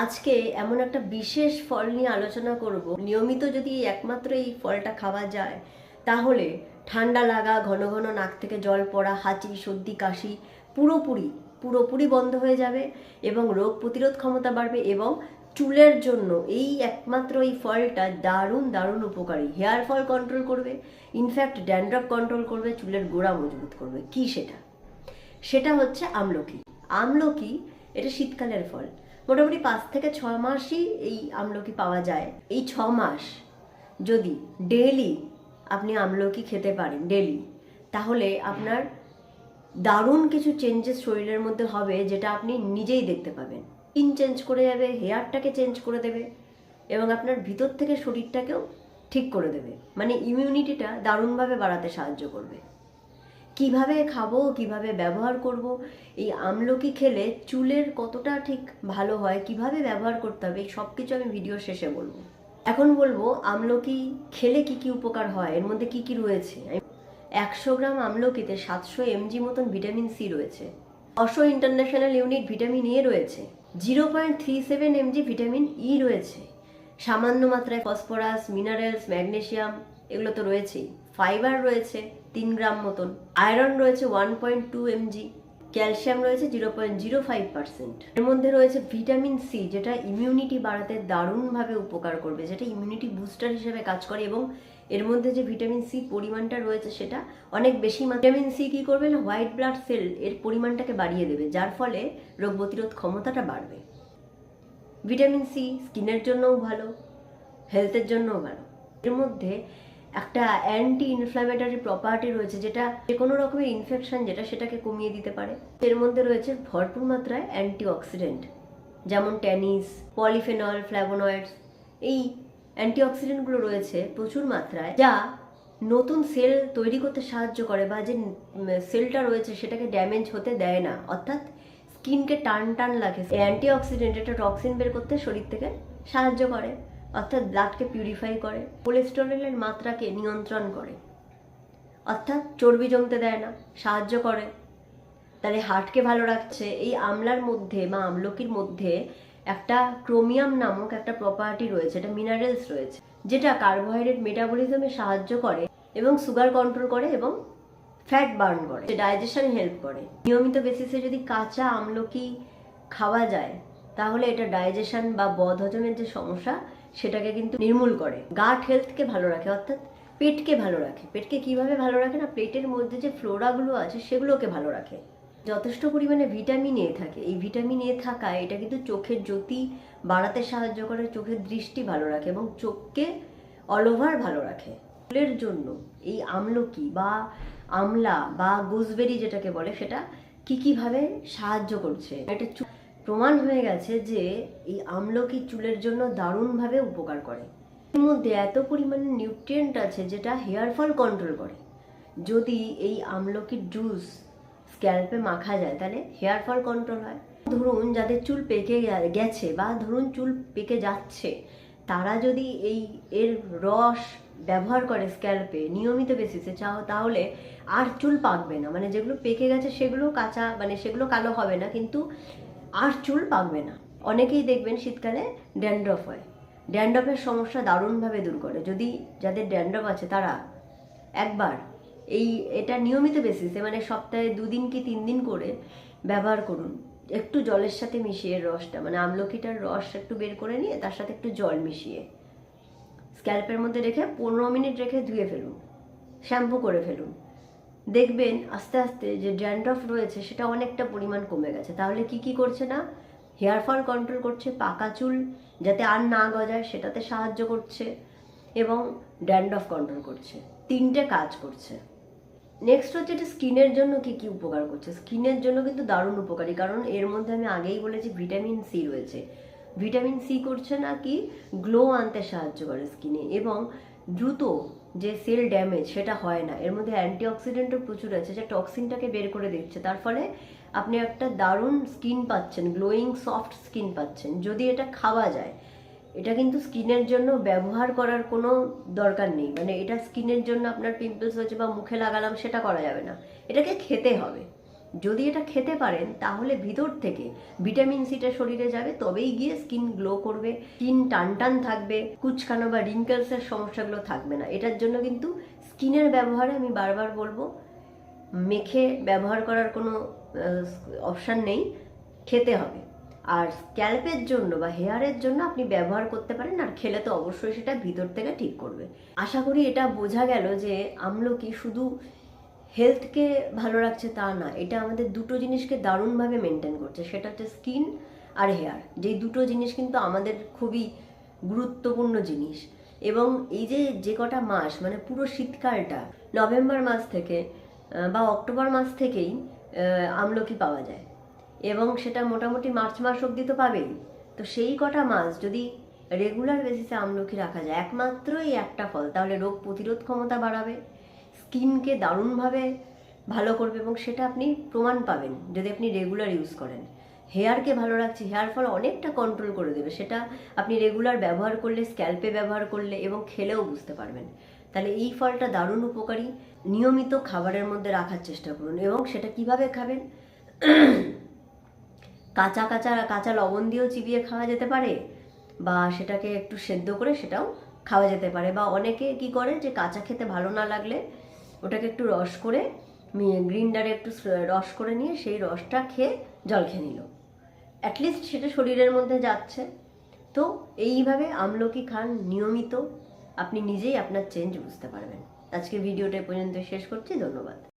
আজকে এমন একটা বিশেষ ফল নিয়ে আলোচনা করব। নিয়মিত যদি একমাত্র এই ফলটা খাওয়া যায়, তাহলে ঠান্ডা লাগা, ঘন ঘন নাক থেকে জল পড়া, হাঁচি, সর্দি, কাশি পুরোপুরি পুরোপুরি বন্ধ হয়ে যাবে এবং রোগ প্রতিরোধ ক্ষমতা বাড়বে এবং চুলের জন্য এই একমাত্র এই ফলটা দারুণ দারুণ উপকারী। হেয়ার ফল কন্ট্রোল করবে ইনফ্যাক্ট ড্যান্ড্রফ কন্ট্রোল করবে, চুলের গোড়া মজবুত করবে। কি সেটা? সেটা হচ্ছে আমলকি। আমলকি এটা শীতকালের ফল। মোটামুটি পাঁচ থেকে ছ মাসই এই আমলকি পাওয়া যায়। এই ছ মাস যদি ডেলি আপনি আমলকি খেতে পারেন ডেলি তাহলে আপনার দারুণ কিছু চেঞ্জেস শরীরের মধ্যে হবে যেটা আপনি নিজেই দেখতে পাবেন। স্কিন চেঞ্জ করে যাবে হেয়ারটাকে চেঞ্জ করে দেবে এবং আপনার ভিতর থেকে শরীরটাকেও ঠিক করে দেবে। মানে ইমিউনিটিটা দারুণভাবে বাড়াতে সাহায্য করবে। কীভাবে খাব, কীভাবে ব্যবহার করব, এই আমলকি খেলে চুলের কতটা ঠিক ভালো হয়, কীভাবে ব্যবহার করতে হবে সব কিছু আমি ভিডিও শেষে বলব। এখন বলব আমলকি খেলে কি কি উপকার হয়, এর মধ্যে কি কি রয়েছে? একশো গ্রাম আমলকিতে সাতশো এমজি মতন ভিটামিন সি রয়েছে। অশো ইন্টারন্যাশনাল ইউনিট ভিটামিন এ রয়েছে। Zero point three seven mg vitamin E রয়েছে। সামান্য মাত্রায় ফসফরাস মিনারেলস ম্যাগনেসিয়াম এগুলো তো রয়েছেই। ফাইবার রয়েছে তিন গ্রাম মতন, আয়রন রয়েছে one point two mg calcium রয়েছে zero point zero five percent. এর মধ্যে রয়েছে ভিটামিন সি, যেটা ইমিউনিটি বাড়াতে দারুণভাবে উপকার করবে, যেটা ইমিউনিটি বুস্টার হিসেবে কাজ করে এবং এর মধ্যে যে ভিটামিন সি পরিমাণটা রয়েছে সেটা অনেক বেশি ভিটামিন সি কী করবে? না হোয়াইট ব্লাড সেল এর পরিমাণটাকে বাড়িয়ে দেবে, যার ফলে রোগ প্রতিরোধ ক্ষমতাটা বাড়বে। ভিটামিন সি স্কিনের জন্যও ভালো হেলথের জন্যও ভালো। এর মধ্যে একটা অ্যান্টি ইনফ্ল্যামেটরি প্রপার্টি রয়েছে যেটা যে কোনো রকমের ইনফেকশন যেটা সেটাকে কমিয়ে দিতে পারে। এর মধ্যে রয়েছে ভরপুর মাত্রায় অ্যান্টি অক্সিডেন্ট যেমন ট্যানিস পলিফেনল ফ্ল্যাভোনয়েডস এই অ্যান্টিঅক্সিডেন্টগুলো রয়েছে প্রচুর মাত্রায়, যা নতুন সেল তৈরি করতে সাহায্য করে বা যে সেলটা রয়েছে সেটাকে ড্যামেজ হতে দেয় না। অর্থাৎ স্কিনকে টান টান লাগে। অ্যান্টিঅক্সিডেন্ট এটা টক্সিন বের করতে শরীর থেকে সাহায্য করে। অর্থাৎ ব্লাডকে পিউরিফাই করে কোলেস্টেরলের মাত্রাকে নিয়ন্ত্রণ করে। অর্থাৎ চর্বি জমতে দেয় না, সাহায্য করে। তাহলে হার্টকে ভালো রাখছে। এই আমলার মধ্যে বা আমলকির মধ্যে একটা ক্রোমিয়াম নামক একটা প্রপার্টি রয়েছে, এটা মিনারেলস রয়েছে, যেটা কার্বোহাইড্রেট মেটাবলিজমে সাহায্য করে এবং সুগার কন্ট্রোল করে এবং ফ্যাট বার্ন করে ডাইজেশন হেল্প করে। নিয়মিত বেসিসে যদি কাঁচা আমলকি খাওয়া যায়, তাহলে এটা ডাইজেশন বা বদহজমের যে সমস্যা সেটাকে কিন্তু নির্মূল করে। গাট হেলথকে ভালো রাখে, অর্থাৎ পেটকে ভালো রাখে। পেটকে কীভাবে ভালো রাখে না? পেটের মধ্যে যে ফ্লোরাগুলো আছে সেগুলোকে ভালো রাখে। যথেষ্ট পরিমাণে ভিটামিন এ থাকে। এই ভিটামিন এ থাকায় এটা কিন্তু চোখের জ্যোতি বাড়াতে সাহায্য করে, চোখের দৃষ্টি ভালো রাখে এবং চোখকে অল ওভার ভালো রাখে। চুলের জন্য এই আমলকি বা আমলা বা গুজবেরি যেটাকে বলে, সেটা কি কীভাবে সাহায্য করছে? এটা প্রমাণ হয়ে গেছে যে এই আমলকি চুলের জন্য দারুণভাবে উপকার করে। এর মধ্যে এত পরিমাণে নিউট্রিয়েন্ট আছে যেটা হেয়ার ফল কন্ট্রোল করে। যদি এই আমলকির জুস স্ক্যাল্পে মাখা যায়, তাহলে হেয়ার ফল কন্ট্রোল হয়। ধরুন যাদের চুল পেকে গেছে বা ধরুন চুল পেকে যাচ্ছে, তারা যদি এই এর রস ব্যবহার করে স্ক্যাল্পে নিয়মিত বেসিসে চাও তাহলে আর চুল পাকবে না। মানে যেগুলো পেকে গেছে সেগুলো কাঁচা মানে সেগুলো কালো হবে না। কিন্তু আর চুল পাকবে না। অনেকেই দেখবেন শীতকালে ড্যান্ড্রফ হয়। ড্যান্ড্রফের সমস্যা দারুণভাবে দূর করে। যদি যাদের ড্যান্ড্রফ আছে, তারা একবার এই, এটা নিয়মিত বেসিসে মানে সপ্তাহে দুদিন কি তিন দিন করে ব্যবহার করুন। একটু জলের সাথে মিশিয়ে রসটা মানে আমলকিটার রস একটু বের করে নিয়ে তার সাথে একটু জল মিশিয়ে স্ক্যাল্পের মধ্যে রেখে পনেরো মিনিট রেখে ধুয়ে ফেলুন। শ্যাম্পু করে ফেলুন। দেখবেন আস্তে আস্তে যে ড্যান্ড্রফ রয়েছে সেটা অনেকটা পরিমাণ কমে গেছে। তাহলে কি কি করছে না? হেয়ার ফল কন্ট্রোল করছে, পাকা চুল যাতে আর না গজায় সেটাতে সাহায্য করছে এবং ড্যান্ড্রফ কন্ট্রোল করছে। তিনটে কাজ করছে। নেক্সট হচ্ছে এটা স্কিনের জন্য কি কি উপকার করছে। স্কিনের জন্য কিন্তু দারুণ উপকারী, কারণ এর মধ্যে আমি আগেই বলেছি ভিটামিন সি রয়েছে। ভিটামিন সি করছে না কি? গ্লো আনতে সাহায্য করে স্কিনে এবং দ্রুত যে সেল ড্যামেজ, সেটা হয় না। এর মধ্যে অ্যান্টিঅক্সিডেন্টও প্রচুর আছে, যে টক্সিনটাকে বের করে দিচ্ছে। তার ফলে আপনি একটা দারুণ স্কিন পাচ্ছেন, গ্লোয়িং সফট স্কিন পাচ্ছেন। যদি এটা খাওয়া যায়, এটা কিন্তু স্কিনের জন্য ব্যবহার করার কোনো দরকার নেই। মানে এটা স্কিনের জন্য আপনার পিম্পলস হচ্ছে বা মুখে লাগালাম, সেটা করা যাবে না। এটাকে খেতে হবে। যদি এটা খেতে পারেন, তাহলে ভিতর থেকে ভিটামিন সিটা শরীরে যাবে, তবেই গিয়ে স্কিন গ্লো করবে, স্কিন টান টান থাকবে, কুচকানো বা রিঙ্কেলসের সমস্যাগুলো থাকবে না। এটার জন্য কিন্তু স্কিনের ব্যবহারে আমি বারবার বলব, মেখে ব্যবহার করার কোনো অপশান নেই, খেতে হবে। আর স্ক্যাল্পের জন্য বা হেয়ারের জন্য আপনি ব্যবহার করতে পারেন, আর খেলে তো অবশ্যই সেটা ভিতর থেকে ঠিক করবে। আশা করি এটা বোঝা গেল যে আমলকি শুধু হেলথকে ভালো রাখছে তা না, এটা আমাদের দুটো জিনিসকে দারুণভাবে মেনটেন করছে, সেটা হচ্ছে স্কিন আর হেয়ার যেই দুটো জিনিস কিন্তু আমাদের খুবই গুরুত্বপূর্ণ জিনিস। এবং এই যে যে কটা মাস মানে পুরো শীতকালটা, নভেম্বর মাস থেকে বা অক্টোবর মাস থেকেই আমলকি পাওয়া যায়। এবং সেটা মোটামুটি মার্চ মাস অবধি তো পাবেই। তো সেই কটা মাস যদি রেগুলার বেসিসে আমলকি রাখা যায় একমাত্র এই একটা ফল, তাহলে রোগ প্রতিরোধ ক্ষমতা বাড়াবে। স্কিনকে দারুণভাবে ভালো করবে এবং সেটা আপনি প্রমাণ পাবেন যদি আপনি রেগুলার ইউজ করেন। হেয়ারকে ভালো রাখছে, হেয়ার ফল অনেকটা কন্ট্রোল করে দেবে, সেটা আপনি রেগুলার ব্যবহার করলে, স্ক্যাল্পে ব্যবহার করলে এবং খেলেও বুঝতে পারবেন। তাহলে এই ফলটা দারুণ উপকারী, নিয়মিত খাবারের মধ্যে রাখার চেষ্টা করুন এবং সেটা কীভাবে খাবেন? কাঁচা কাঁচা কাঁচা লবণ দিয়েও চিবিয়ে খাওয়া যেতে পারে বা সেটাকে একটু সেদ্ধ করে সেটাও খাওয়া যেতে পারে বা অনেকে কি করে যে কাঁচা খেতে ভালো না লাগলে ওটাকে একটু রস করে গ্রিন্ডারে একটু রস করে নিয়ে সেই রসটা খেয়ে জল খেয়ে নিল। অ্যাটলিস্ট সেটা শরীরের মধ্যে যাচ্ছে। তো এইভাবে আমলকি খান নিয়মিত। আপনি নিজেই আপনার চেঞ্জ বুঝতে পারবেন। আজকে ভিডিওটা পর্যন্ত শেষ করছি। ধন্যবাদ।